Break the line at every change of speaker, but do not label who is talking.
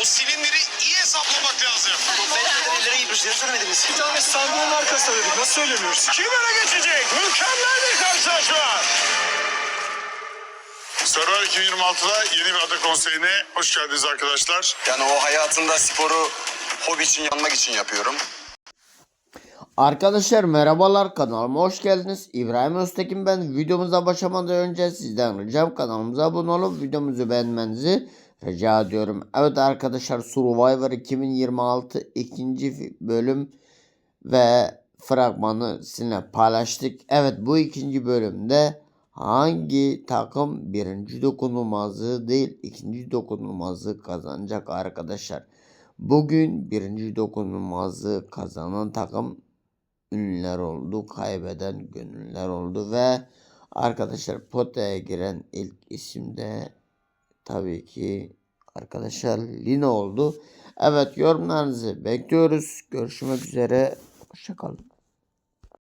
O silindiri iyi hesaplamak lazım.
Ben nelere gitmişleri söylemediniz.
Bir tane sandığın arkasında dedik. Nasıl söylemiyoruz?
Kim öne geçecek? Mükemmel bir karşılaşma.
Survivor 2026'da yeni bir ada konseyine hoş geldiniz arkadaşlar.
Yani o hayatında sporu hobi için yanmak için yapıyorum.
Arkadaşlar merhabalar kanalıma hoş geldiniz. İbrahim Öztekin ben. Videomuza başlamadan önce sizden ricam kanalımıza abone olup videomuzu beğenmenizi rica ediyorum. Evet arkadaşlar Survivor 2026 ikinci bölüm ve fragmanı sizinle paylaştık. Evet bu ikinci bölümde hangi takım birinci dokunulmazlığı değil ikinci dokunulmazlığı kazanacak arkadaşlar. Bugün birinci dokunulmazlığı kazanan takım ünlüler oldu. Kaybeden gönüller oldu ve arkadaşlar potaya giren ilk isim de tabii ki arkadaşlar Lina oldu. Evet yorumlarınızı bekliyoruz. Görüşmek üzere. Hoşçakalın.